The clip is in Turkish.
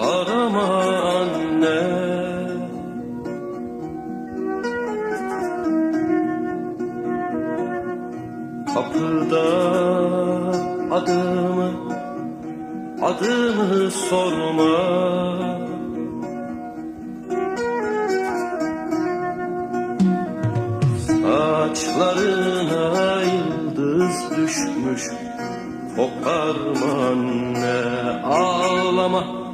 arama anne. Kapıda adımı, adımı sorma. Saçlarına yıldız düşmüş Kokarma anne ağlama.